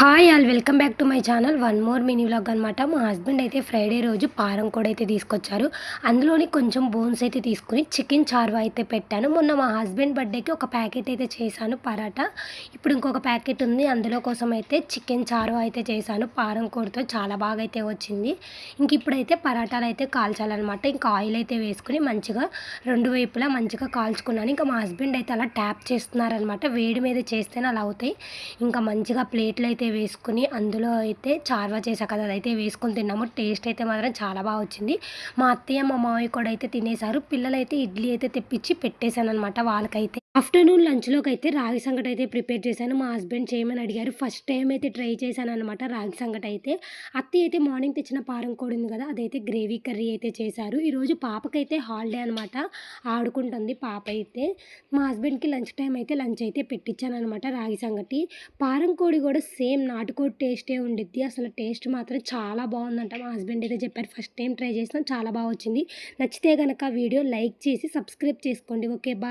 Hi all welcome back to my channel one more mini vlog అనమాట మా husband అయితే Friday రోజు పారం కూడా అయితే తీసుకొచ్చారు. అందులోని కొంచెం బోన్స్ అయితే తీసుకుని చికెన్ చార్వా అయితే పెట్టాను. మొన్న మా హస్బెండ్ బర్త్డేకి ఒక ప్యాకెట్ అయితే చేశాను పరాటా. ఇప్పుడు ఇంకొక ప్యాకెట్ ఉంది. అందులో కోసం అయితే చికెన్ చార్వా అయితే చేశాను. పారం కూరతో చాలా బాగా అయితే వచ్చింది. ఇంక ఇప్పుడైతే పరాటాలు అయితే కాల్చాలన్నమాట. ఇంకా ఆయిల్ అయితే వేసుకుని మంచిగా రెండు వైపులా మంచిగా కాల్చుకున్నాను. ఇంకా మా హస్బెండ్ అయితే అలా ట్యాప్ చేస్తున్నారనమాట వేడి మీద చేస్తేనే అలా అవుతాయి. ఇంకా మంచిగా ప్లేట్లు అయితే వేసుకుని అందులో అయితే చార్వా చేసా కదా అదైతే వేసుకొని తిన్నాము. టేస్ట్ అయితే మాత్రం చాలా బాగా వచ్చింది. మా అత్తయ్య మా మామయ్య కూడా అయితే తినేశారు. పిల్లలైతే ఇడ్లీ అయితే తెప్పించి పెట్టేశాను అనమాట వాళ్ళకైతే. ఆఫ్టర్నూన్ లంచ్లోకి అయితే రాగి సంగటి అయితే ప్రిపేర్ చేశాను. మా హస్బెండ్ చేయమని అడిగారు. ఫస్ట్ టైం అయితే ట్రై చేశాను అనమాట రాగి సంగటి అయితే. అత్తయ్య అయితే మార్నింగ్ తెచ్చిన పారం కోడి ఉంది కదా అదైతే గ్రేవీ కర్రీ అయితే చేశారు. ఈరోజు పాపకైతే హాలిడే అనమాట ఆడుకుంటుంది పాప అయితే. మా హస్బెండ్కి లంచ్ టైం అయితే లంచ్ అయితే పెట్టించాను అనమాట రాగి సంగటి. పారం కోడి కూడా సేమ్ నాటుకోడి టేస్టే ఉండిద్ది. అసలు టేస్ట్ మాత్రం చాలా బాగుందంట. మా హస్బెండ్ అయితే చెప్పారు ఫస్ట్ టైం ట్రై చేసినా చాలా బాగా వచ్చింది. నచ్చితే కనుక వీడియో లైక్ చేసి సబ్స్క్రైబ్ చేసుకోండి. Okay bye.